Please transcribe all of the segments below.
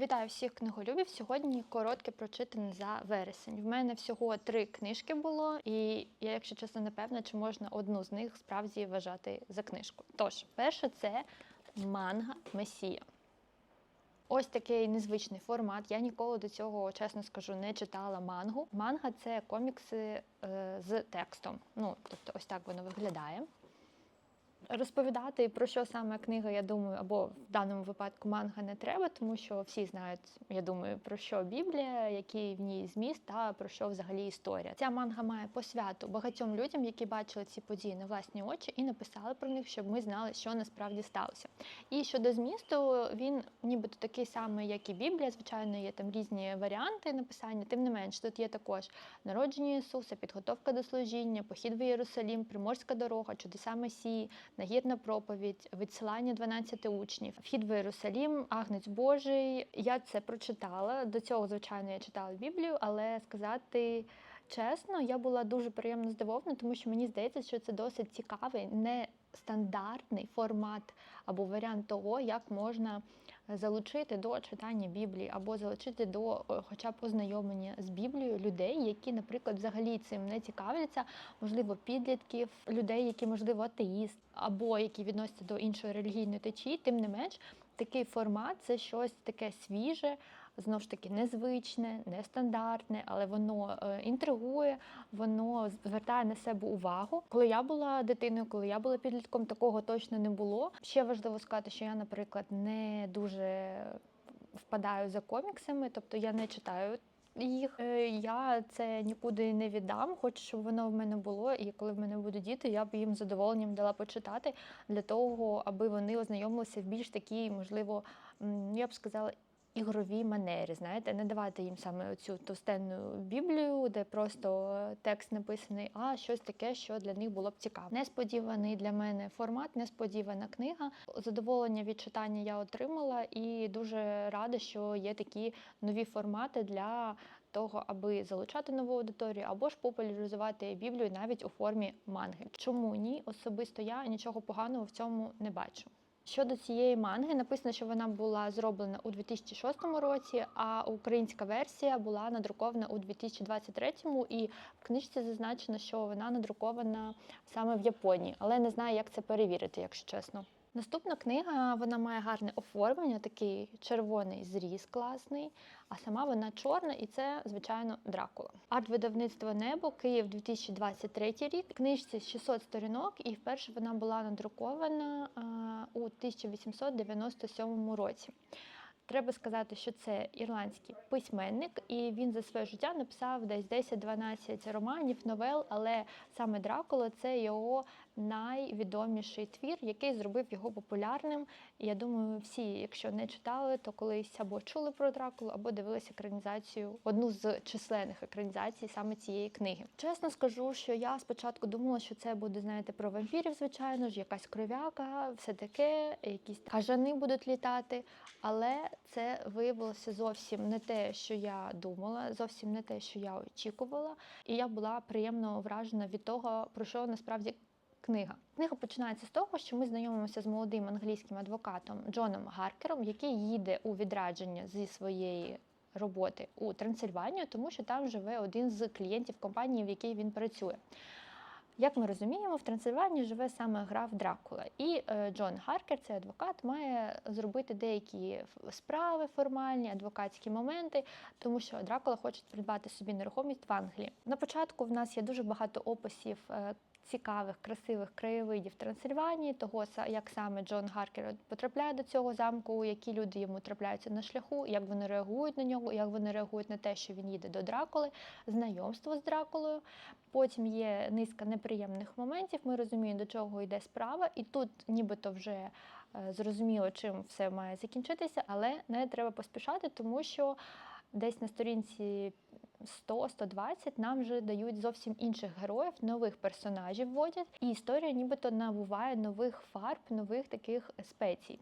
Вітаю всіх книголюбів. Сьогодні коротке прочитане за вересень. В мене всього три книжки було, і я, якщо чесно, не певна, чи можна одну з них справді вважати за книжку. Тож, перше, це манга Месія. Ось такий незвичний формат. Я ніколи до цього, чесно скажу, не читала мангу. Манга це комікси е, з текстом. Ну, тобто, ось так воно виглядає. Розповідати про що саме книга, я думаю, або в даному випадку манга не треба, тому що всі знають, я думаю, про що Біблія, який в ній зміст та про що взагалі історія. Ця манга має посвяту багатьом людям, які бачили ці події на власні очі і написали про них, щоб ми знали, що насправді сталося. І щодо змісту, він нібито такий самий, як і Біблія. Звичайно, є там різні варіанти написання. Тим не менш, тут є також народження Ісуса, підготовка до служіння, похід в Єрусалім, приморська дорога, чудеса Месії, нагірна проповідь, відсилання 12 учнів, вхід в Єрусалім, Агнець Божий. Я це прочитала. До цього, звичайно, я читала Біблію, але сказати. Чесно, я була дуже приємно здивована, тому що мені здається, що це досить цікавий, нестандартний формат або варіант того, як можна залучити до читання Біблії, або залучити до е, хоча б ознайомлення з Біблією людей, які, наприклад, взагалі цим не цікавляться, можливо, підлітків, людей, які, можливо, атеїст, або які відносяться до іншої релігійної течії, тим не менш. Такий формат це щось таке свіже, знову ж таки незвичне, нестандартне, але воно е, інтригує, воно звертає на себе увагу. Коли я була дитиною, коли я була підлітком, такого точно не було. Ще важливо сказати, що я, наприклад, не дуже впадаю за коміксами, тобто я не читаю. Їх Е, я це нікуди не віддам, хочу, щоб воно в мене було. І коли в мене будуть діти, я б їм задоволенням дала почитати для того, аби вони ознайомилися в більш такій, можливо, я б сказала, ігровій манері. Знаєте, не давати їм саме цю товстенну біблію, де просто текст написаний, а щось таке, що для них було б цікаво. Несподіваний для мене формат, несподівана книга. Задоволення від читання я отримала і дуже рада, що є такі нові формати для. Того, аби залучати нову аудиторію або ж популяризувати Біблію навіть у формі манги. Чому ні? Особисто я нічого поганого в цьому не бачу. Щодо цієї манги, написано, що вона була зроблена у 2006 році, а українська версія була надрукована у 2023 і в книжці зазначено, що вона надрукована саме в Японії, але не знаю, як це перевірити, якщо чесно. Наступна книга вона має гарне оформлення, такий червоний зріз класний, а сама вона чорна, і це, звичайно, Дракула. Арт-видавництво Небо, Київ 2023 рік. Книжці 600 сторінок, і вперше вона була надрукована у 1897 році. Треба сказати, що це ірландський письменник, і він за своє життя написав десь 10-12 романів, новел, але саме Дракула це його найвідоміший твір, який зробив його популярним. Я думаю, всі, якщо не читали, то колись або чули про Дракулу, або дивилися екранізацію, одну з численних екранізацій саме цієї книги. Чесно скажу, що я спочатку думала, що це буде, знаєте, про вампірів, звичайно ж, якась кров'яка, все таке, якісь кажани будуть літати, але це виявилося зовсім не те, що я думала, зовсім не те, що я очікувала. І я була приємно вражена від того, про що насправді. Книга. Книга починається з того, що ми знайомимося з молодим англійським адвокатом Джоном Гаркером, який їде у відрадження зі своєї роботи у Трансильванію, тому що там живе один з клієнтів компанії, в якій він працює. Як ми розуміємо, в Трансильванії живе саме граф Дракула. І е, Джон Харкер, цей адвокат, має зробити деякі справи формальні, адвокатські моменти, тому що Дракула хоче придбати собі нерухомість в Англії. На початку в нас є дуже багато описів. Цікавих, красивих краєвидів Трансильванії, того як саме Джон Харкер потрапляє до цього замку, які люди йому трапляються на шляху, як вони реагують на нього, як вони реагують на те, що він їде до Дракули, знайомство з Дракулою. Потім є низка неприємних моментів. Ми розуміємо, до чого йде справа, і тут нібито вже е, зрозуміло, чим все має закінчитися, але не треба поспішати, тому що десь на сторінці 100-120 нам вже дають зовсім інших героїв, нових персонажів вводять, і історія нібито набуває нових фарб, нових таких спецій.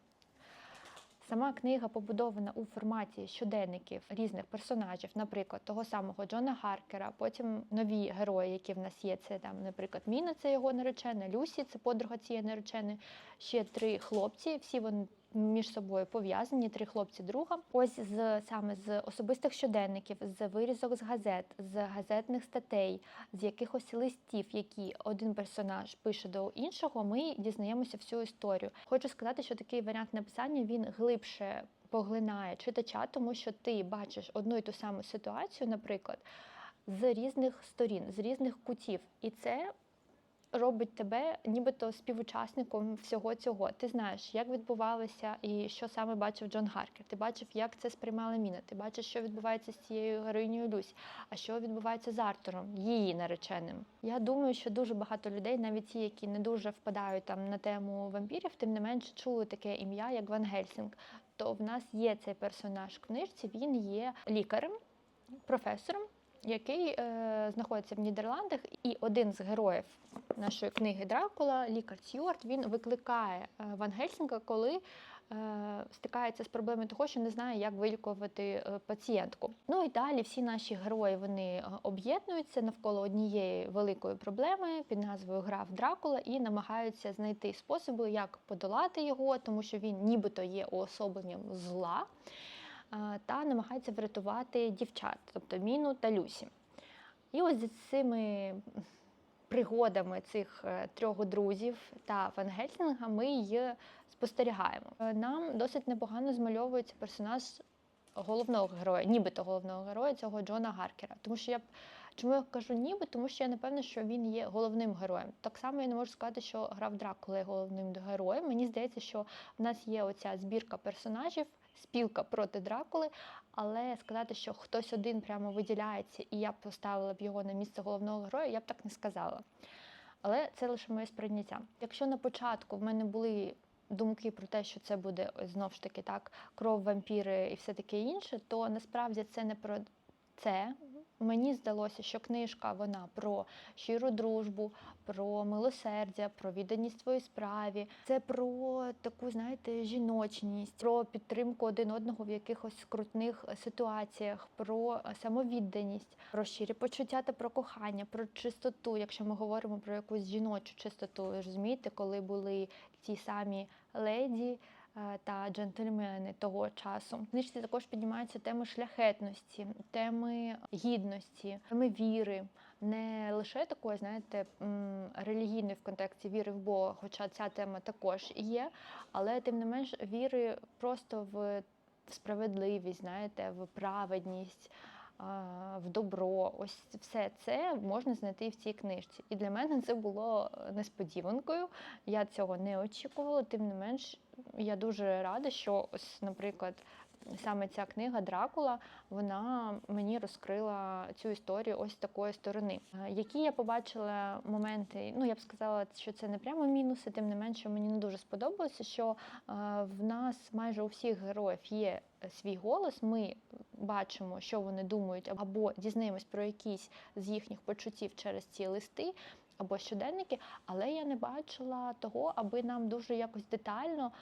Сама книга побудована у форматі щоденників різних персонажів, наприклад, того самого Джона Харкера, потім нові герої, які в нас є. Це там, наприклад, Міна, це його наречена, Люсі, це подруга цієї нареченої, ще три хлопці. Всі вони між собою пов'язані три хлопці друга. Ось з саме з особистих щоденників, з вирізок з газет, з газетних статей, з якихось листів, які один персонаж пише до іншого, ми дізнаємося всю історію. Хочу сказати, що такий варіант написання він глибше поглинає читача, тому що ти бачиш одну і ту саму ситуацію, наприклад, з різних сторін, з різних кутів, і це робить тебе нібито співучасником всього цього. Ти знаєш, як відбувалося і що саме бачив Джон Гаркер. Ти бачив, як це сприймала Міна. Ти бачиш, що відбувається з цією героїнею Люсь, а що відбувається з Артуром, її нареченим. Я думаю, що дуже багато людей, навіть ті, які не дуже впадають там на тему вампірів, тим не менше чули таке ім'я, як Ван Гельсінг. То в нас є цей персонаж в книжці. Він є лікарем, професором який е, знаходиться в Нідерландах, і один з героїв нашої книги Дракула, лікар Стюарт, він викликає е, Ван Гельсінга, коли е, стикається з проблемою того, що не знає, як вилікувати е, пацієнтку. Ну і далі всі наші герої вони е, об'єднуються навколо однієї великої проблеми під назвою Граф Дракула і намагаються знайти способи, як подолати його, тому що він нібито є уособленням зла та намагається врятувати дівчат, тобто Міну та Люсі. І ось за цими пригодами цих е, трьох друзів та Ван Гельсінга ми й спостерігаємо. Е, Нам досить непогано змальовується персонаж головного героя, нібито головного героя цього Джона Гаркера. Тому що я чому я кажу ніби, тому що я напевна, що він є головним героєм. Так само я не можу сказати, що грав Дракула є головним героєм. Мені здається, що в нас є оця збірка персонажів, спілка проти Дракули, але сказати, що хтось один прямо виділяється, і я б поставила б його на місце головного героя, я б так не сказала. Але це лише моє сприйняття. Якщо на початку в мене були думки про те, що це буде ось знов ж таки так, кров, вампіри і все таке інше, то насправді це не про це. Мені здалося, що книжка вона про щиру дружбу, про милосердя, про відданість своїй справі. Це про таку, знаєте, жіночність, про підтримку один одного в якихось скрутних ситуаціях, про самовідданість, про щирі почуття та про кохання, про чистоту. Якщо ми говоримо про якусь жіночу чистоту, розумієте, коли були ті самі леді та джентльмени того часу. Книжці також піднімаються теми шляхетності, теми гідності, теми віри. Не лише такої, знаєте, релігійної в контексті віри в Бога, хоча ця тема також є, але тим не менш віри просто в справедливість, знаєте, в праведність. В добро, ось все це можна знайти в цій книжці. І для мене це було несподіванкою. Я цього не очікувала. Тим не менш, я дуже рада, що ось, наприклад, саме ця книга Дракула, вона мені розкрила цю історію ось такої сторони. Е, Які я побачила моменти, ну я б сказала, що це не прямо мінуси, тим не менше мені не дуже сподобалося, що е, в нас майже у всіх героїв є свій голос. Ми бачимо, що вони думають, або дізнаємось про якісь з їхніх почуттів через ці листи. Або щоденники, але я не бачила того, аби нам дуже якось детально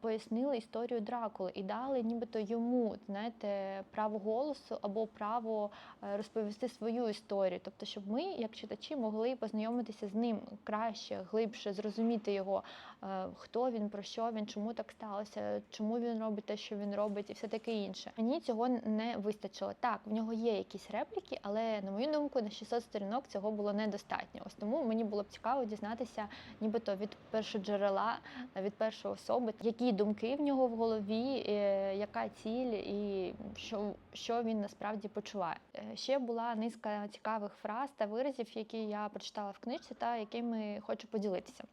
пояснили історію Дракули і дали нібито йому знаєте, право голосу або право е, розповісти свою історію. Тобто, щоб ми, як читачі, могли познайомитися з ним краще, глибше, зрозуміти його, е, хто він, про що він, чому так сталося, чому він робить те, що він робить, і все таке інше. Мені цього не вистачило. Так, в нього є якісь репліки, але на мою думку, на 600 сторінок цього було недостатньо. Ось тому мені було б цікаво дізнатися, нібито від першоджерела, від першої особи, які думки в нього в голові, е, яка ціль і що, що він насправді почуває. Е, Ще була низка цікавих фраз та виразів, які я прочитала в книжці, та якими хочу поділитися.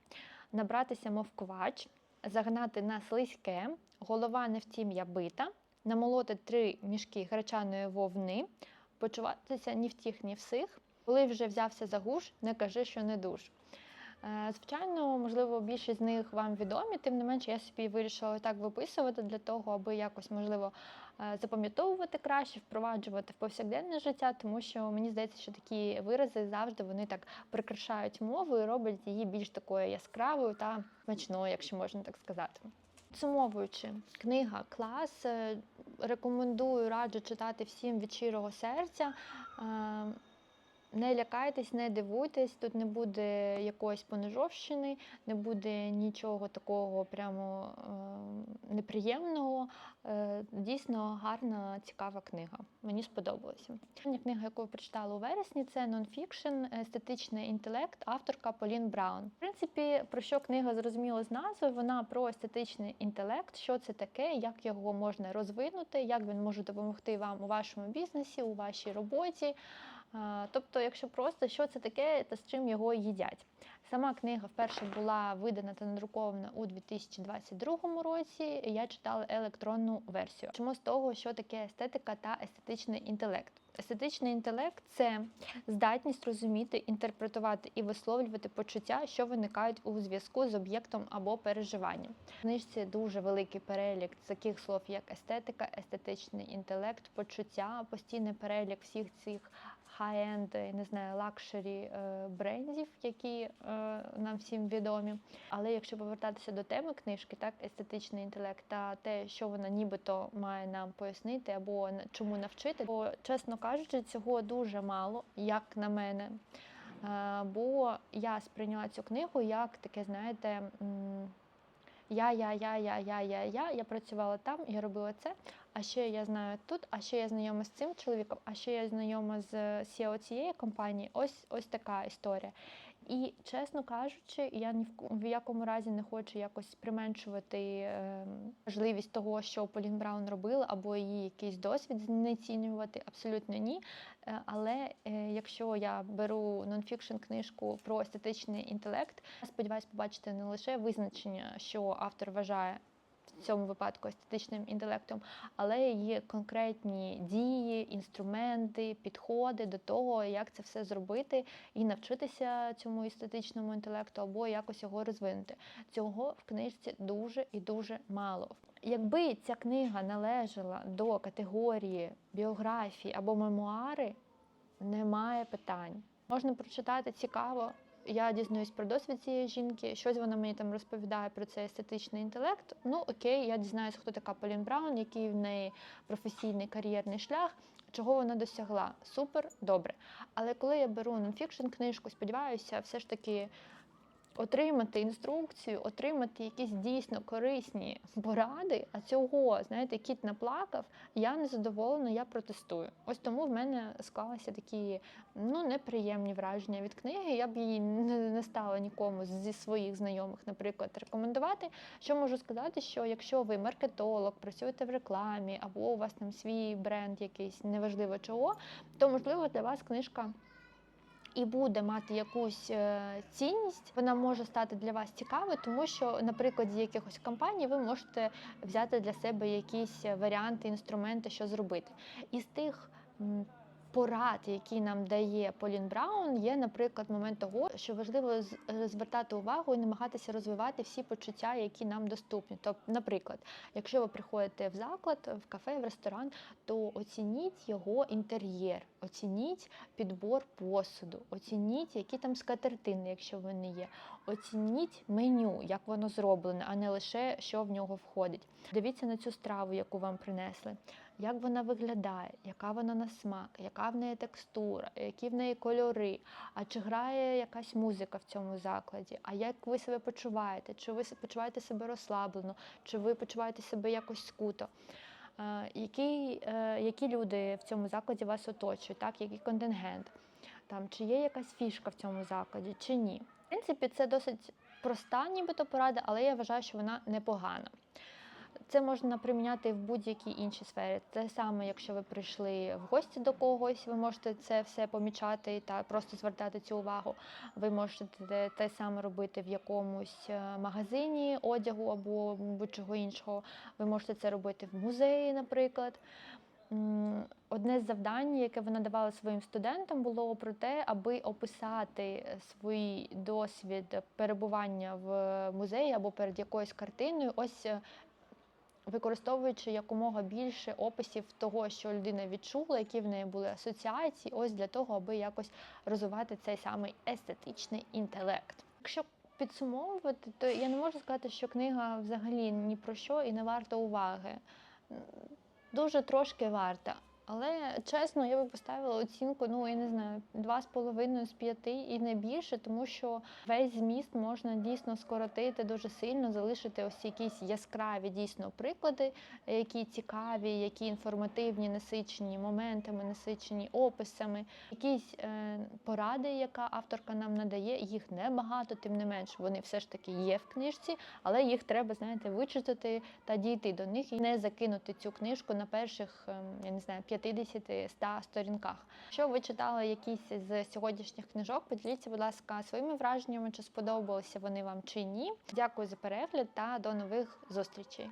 Набратися, мов ковач, загнати на слизьке, голова не втім'я бита, намолоти три мішки гречаної вовни, почуватися ні втіх, ні всіх. Коли вже взявся за гуш, не кажи, що не душ. Е, Звичайно, можливо, більшість з них вам відомі, тим не менше, я собі вирішила так виписувати для того, аби якось можливо е, запам'ятовувати краще, впроваджувати в повсякденне життя, тому що мені здається, що такі вирази завжди вони так прикрашають мову і роблять її більш такою яскравою та смачною, якщо можна так сказати. Підсумовуючи, книга клас. е, Рекомендую, раджу читати всім від щирого серця. Не лякайтесь, не дивуйтесь, тут не буде якоїсь понижовщини, не буде нічого такого прямо е, неприємного. Е, дійсно гарна, цікава книга. Мені сподобалося. Остання книга, яку я прочитала у вересні, це нонфікшн, естетичний інтелект, авторка Полін Браун. В принципі, про що книга зрозуміло з назви, вона про естетичний інтелект, що це таке, як його можна розвинути, як він може допомогти вам у вашому бізнесі, у вашій роботі. Тобто, якщо просто що це таке та з чим його їдять. Сама книга вперше була видана та надрукована у 2022 році. Я читала електронну версію. Чому з того, що таке естетика та естетичний інтелект? Естетичний інтелект це здатність розуміти, інтерпретувати і висловлювати почуття, що виникають у зв'язку з об'єктом або переживанням. В книжці дуже великий перелік таких слов, як естетика, естетичний інтелект, почуття, постійний перелік всіх цих хай-енд, не знаю, лакшері е, брендів, які е, нам всім відомі. Але якщо повертатися до теми книжки, так естетичний інтелект та те, що вона нібито має нам пояснити або чому навчити, то чесно кажучи, цього дуже мало, як на мене. Е, Бо я сприйняла цю книгу як таке, знаєте. Я, я, я, я, я, я, я, я працювала там, я робила це. А ще я знаю тут, а ще я знайома з цим чоловіком, а ще я знайома з CEO цієї компанії. Ось ось така історія. І чесно кажучи, я ні в в якому разі не хочу якось применшувати ем, важливість того, що Полін Браун робила, або її якийсь досвід знецінювати. Абсолютно ні. Е, Але е, якщо я беру нонфікшн книжку про естетичний інтелект, я сподіваюся побачити не лише визначення, що автор вважає цьому випадку естетичним інтелектом, але є конкретні дії, інструменти, підходи до того, як це все зробити і навчитися цьому естетичному інтелекту або якось його розвинути. Цього в книжці дуже і дуже мало. Якби ця книга належала до категорії біографії або мемуари, немає питань. Можна прочитати цікаво. Я дізнаюсь про досвід цієї жінки, щось вона мені там розповідає про цей естетичний інтелект. Ну окей, я дізнаюсь, хто така Полін Браун, який в неї професійний кар'єрний шлях, чого вона досягла. Супер, добре. Але коли я беру нонфікшн книжку, сподіваюся, все ж таки отримати інструкцію, отримати якісь дійсно корисні поради, а цього, знаєте, кіт наплакав, я не задоволена, я протестую. Ось тому в мене склалися такі ну, неприємні враження від книги. Я б її не, стала нікому зі своїх знайомих, наприклад, рекомендувати. Що можу сказати, що якщо ви маркетолог, працюєте в рекламі, або у вас там свій бренд якийсь, неважливо чого, то можливо для вас книжка і буде мати якусь е, цінність, вона може стати для вас цікавою, тому що, наприклад, з якихось компаній ви можете взяти для себе якісь варіанти, інструменти, що зробити. Із тих порад, які нам дає Полін Браун, є, наприклад, момент того, що важливо звертати увагу і намагатися розвивати всі почуття, які нам доступні. Тобто, наприклад, якщо ви приходите в заклад, в кафе, в ресторан, то оцініть його інтер'єр, оцініть підбор посуду, оцініть, які там скатертини, якщо вони є. Оцініть меню, як воно зроблене, а не лише що в нього входить. Дивіться на цю страву, яку вам принесли. Як вона виглядає, яка вона на смак, яка в неї текстура, які в неї кольори, а чи грає якась музика в цьому закладі, а як ви себе почуваєте? Чи ви почуваєте себе розслаблено, чи ви почуваєте себе якось скуто? Які, е, які люди в цьому закладі вас оточують, так? який контингент, там, чи є якась фішка в цьому закладі, чи ні. В принципі, це досить проста, нібито порада, але я вважаю, що вона непогана. Це можна приміняти в будь-якій іншій сфері. Те саме, якщо ви прийшли в гості до когось, ви можете це все помічати та просто звертати цю увагу. Ви можете те, саме робити в якомусь е, магазині одягу або будь-чого іншого. Ви можете це робити в музеї, наприклад. Одне з завдань, яке вона давала своїм студентам, було про те, аби описати свій досвід перебування в музеї або перед якоюсь картиною. Ось е, використовуючи якомога більше описів того, що людина відчула, які в неї були асоціації, ось для того, аби якось розвивати цей самий естетичний інтелект. Якщо підсумовувати, то я не можу сказати, що книга взагалі ні про що і не варта уваги. Дуже трошки варта. Але чесно, я би поставила оцінку, ну я не знаю, два з половиною з п'яти і не більше, тому що весь зміст можна дійсно скоротити дуже сильно, залишити ось якісь яскраві дійсно приклади, які цікаві, які інформативні, насичені моментами, насичені описами, якісь е, поради, яка авторка нам надає. Їх небагато, тим не менш, вони все ж таки є в книжці, але їх треба, знаєте, вичитати та дійти до них і не закинути цю книжку на перших, ем, я не знаю, 50-100 сторінках. Якщо ви читали якісь з сьогоднішніх книжок, поділіться, будь ласка, своїми враженнями, чи сподобалися вони вам чи ні. Дякую за перегляд та до нових зустрічей.